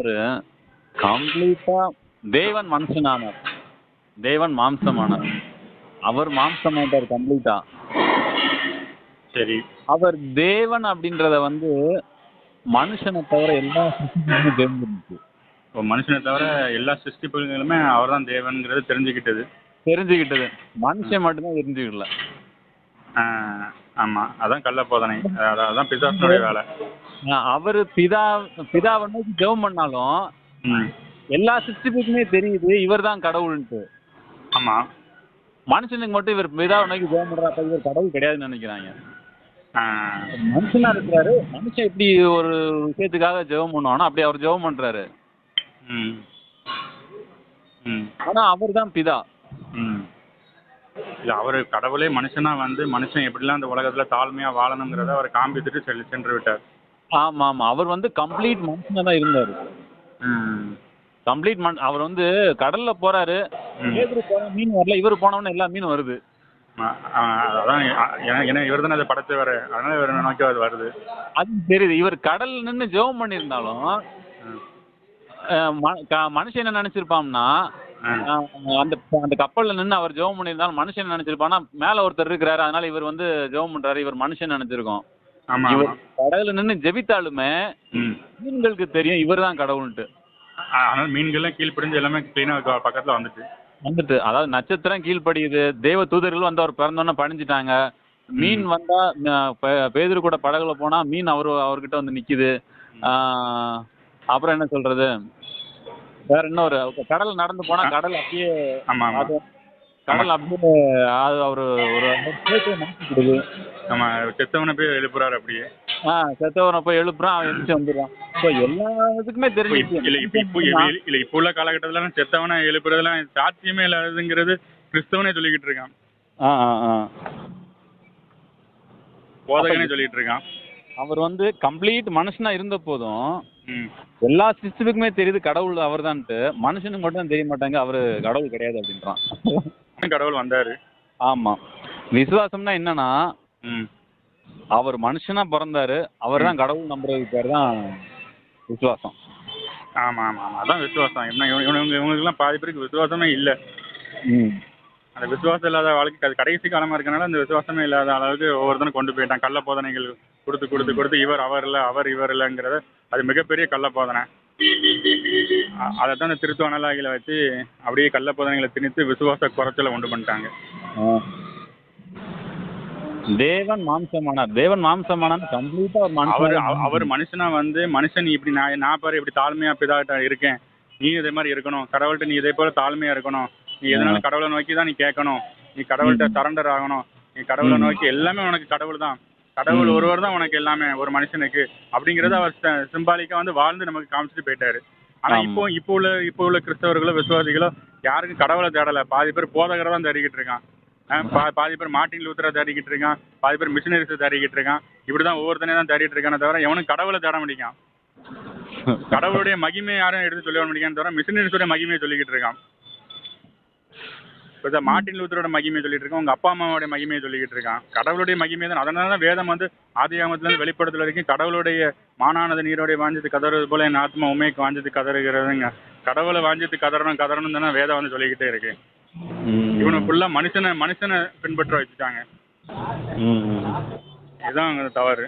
அவரு கம்ப்ளீட்டா தேவன் மனுஷனானார். தேவன் மாம்சமானார். அவர் மாம்சமாயிட்டார் கம்ப்ளீட்டா சரி. அவர் தேவன் அப்படின்றத வந்து மனுஷனை தவிர எல்லா தெரிஞ்சிருந்துச்சு இப்போ மனுஷனை தவிர எல்லா சிருஷ்டிப்புகளுமே அவர் தான் தேவன்ங்கிறது தெரிஞ்சுக்கிட்டது. தெரிஞ்சுக்கிட்டது. மனுஷன் மட்டும்தான் தெரிஞ்சுக்கல. ஆஹ் ஆமா. அதான் கள்ள போதனை. அதான் அதான் பிசாசனுடைய வேலை. அவரு பிதா பிதாவை நோக்கி ஜெபம் பண்ணாலும் எல்லா சிருஷ்டிப்புக்குமே தெரியுது இவர் தான் கடவுள்ன்ட்டு. ஆமா. மனுஷனுக்கு மட்டும் இவர் பிதாவை நோக்கி ஜெபம் பண்றப்ப இவர் கடவுள் கிடையாதுன்னு நினைக்கிறாங்க. மனுஷனா இருக்கிறாரு மனுஷன் எப்படி ஒரு விஷயத்துக்காக ஜெபம் பண்ணுவானோ அப்படி அவர் ஜெபம் பண்றாரு. ஆனா அவர் தான் பிதா இல்லை அவர் கடவுளே மனுஷனா வந்து மனுஷன் எப்படிலாம் இந்த உலகத்துல தாழ்மையா வாழணுங்கிறத அவர் காண்பித்துட்டு செல் சென்று விட்டார். ஆமா ஆமா. அவர் வந்து கம்ப்ளீட் மனுஷனா தான் இருந்தாரு. கம்ப்ளீட் மன் அவர் வந்து கடல்ல போனா மீன் வரல. இவர் போனவொடனே எல்லா மீனும் வருது. அதான் ஏன்னா- இவர் தானே அதை படைச்சவர் அதனால இவர் நோக்கி அது வருது. அது தெரியுது. இவர் கடல் நின்னு ஜெபம் பண்ணியிருந்தாலும் மனுஷன் என்ன. அஹ், அந்த அந்த கப்பல்ல நின்னு அவர் ஜெபம் பண்ணியிருந்தாலும் மனுஷன் என்ன நினைச்சிருப்பான்னா மேல ஒருத்தர் இருக்கிறாரு அதனால இவர் வந்து ஜெபம் பண்றாரு இவர் மனுஷன் நினைச்சிருக்கோம். இவர் கடல்ல நின்னு ஜெபித்தாலுமே மீன்களுக்கு தெரியும் இவர் தான் கடவுள்ன்ட்டு. அதனால மீன்கள்லாம் கீழ்ப்படிஞ்சு எல்லாமே கிளீனாக பக்கத்துல வந்துட்டு. வந்துட்டு அதாவது நட்சத்திரம் கீழ்ப்படியுது தேவ தூதர்கள் வந்து அவர் பிறந்தோன்னே பணிஞ்சிட்டாங்க. மீன் வந்தா பேதுரு கூட படகுல போனா மீன் அவரு அவர்கிட்ட வந்து நிக்குது. அப்புறம் என்ன சொல்றது? வேற என்ன ஒரு கடல் நடந்து போனா கடல் அப்படியே ஆமா ஆமா. அது- கடல் அப்படியே அது அவரு ஒரு மாத்திக்கிடுது நம்ம செத்தவனை போய் எழுப்புறாரு அப்படியே. ஆ செத்தவனை போய் எழுப்புறான் அவன் எழுந்துச்சு வந்துடுறான். ஸோ எல்லா இதுக்குமே இப்போ இப்ப- தெரிஞ்சிச்சு இல்ல இப்ப இப்போ இல்ல- இப்போ உள்ள காலகட்டத்துல செத்தவனை எழுப்புறதுலாம் சாத்தியமே இல்லாததுங்கிறது கிறிஸ்தவனே சொல்லிக்கிட்டு இருக்கான். ஆ ஆ போதகனே சொல்லிட்டு இருக்கான். அவர் வந்து கம்ப்ளீட் மனுஷனா இருந்த போதும் எல்லா சிஸ்டத்துக்குமே தெரியுது கடவுள் அவர்தான்ட்டு. மனுஷனுக்கு மட்டும் தெரிய மாட்டாங்க அவரு கடவுள் கிடையாது அப்படின்றான். கடவுள் வந்தாரு. ஆமா. விசுவாசம்னா என்னன்னா அவர் மனுஷனா பிறந்தாரு அவர் தான் கடவுள் நம்புறதுக்கு பேர் தான் விசுவாசம். ஆமா ஆமா ஆமா. அதான் விசுவாசம். என்ன இவங்க இவங்க இவங்களுக்குலாம் பாதி பேருக்கு விசுவாசமே இல்ல. அந்த விசுவாசம் இல்லாத வாழ்க்கை கடைசி காலமா இருக்கனால அந்த விசுவாசமே இல்லாத அளவுக்கு ஒவ்வொருத்தனும் கொண்டு போயிட்டான். கள்ள போதனைகள் கொடுத்து கொடுத்து கொடுத்து இவர் அவர் இல்ல அவர் இவர் இல்லைங்கிறத அது மிகப்பெரிய கள்ள போதனை. அ- அதை தான் இந்த வச்சு அப்படியே கள்ள போதனைகளை திணித்து விசுவாச குறைச்சலை உண்டு பண்ணிட்டாங்க. தேவன் மாம்சமானார் தேவன் மாம்சமானார் கம்ப்ளீட்டா ஒரு அவர் மனுஷன் அவ- அவர் மனுஷனா வந்து மனுஷன் இப்படி நான் நான் பாரு இப்படி தாழ்மையா பிதாட்ட இருக்கேன். நீ இதே மாதிரி இருக்கணும். கடவுள்கிட்ட நீ இதே போல தாழ்மையா இருக்கணும். நீ எதனால கடவுளை நோக்கி தான் நீ கேட்கணும். நீ கடவுள்கிட்ட சரண்டர் ஆகணும். நீ கடவுளை நோக்கி எல்லாமே உனக்கு கடவுள் தான் கடவுள் ஒருவர் தான் உனக்கு எல்லாமே ஒரு மனுஷனுக்கு. அப்படிங்கறத அவர் சிம்பாலிக்கா வந்து வாழ்ந்து நமக்கு காமிச்சிட்டு போயிட்டாரு. ஆனா. இப்போ இப்போ உள்ள இப்போ உள்ள கிறிஸ்தவர்களோ விசுவாசிகளோ யாருக்கும் கடவுளை தேடல. பாதி பேர் போதகரை தான் தேடிக்கிட்டு இருக்கான். பாதி பேர் மார்ட்டின் லூத்தரை தேடிக்கிட்டு இருக்கான். பாதி பேர் மிஷினரிஸை தேடிக்கிட்டு இருக்கான். இப்படிதான் ஒவ்வொருத்தனே தான் தேடிட்டு இருக்கானே தவிர எவனும் கடவுளை தேட முடியும் கடவுளுடைய மகிமை யாரும் எடுத்து சொல்ல முடியான்னு தவிர மிஷினரிஸோட மகிமையை சொல்லிக்கிட்டு இருக்கான். இப்போ மார்ட்டின் லூத்தரோட மகிமையை சொல்லிட்டு இருக்கான் உங்க அப்பா அம்மாவோட மகிமையை சொல்லிக்கிட்டு இருக்கான். கடவுளுடைய மகிமை தான். அதனால தான் வேதம் வந்து ஆதியாமத்துல இருந்து வெளிப்படுத்தல வரைக்கும் கடவுளுடைய மானானது நீரோடைய வாஞ்சது கதறது போல என் ஆத்மா உண்மைக்கு வாஞ்சது கதறுகிறதுங்க. கடவுளை வாஞ்சது கதறணும் கதறணும் தானே வேதம் வந்து சொல்லிக்கிட்டே இருக்கு. இவனை ஃபுல்லா மனுஷனை மனுஷனை பின்பற்ற வச்சுட்டாங்க. இதுதான் தவறு.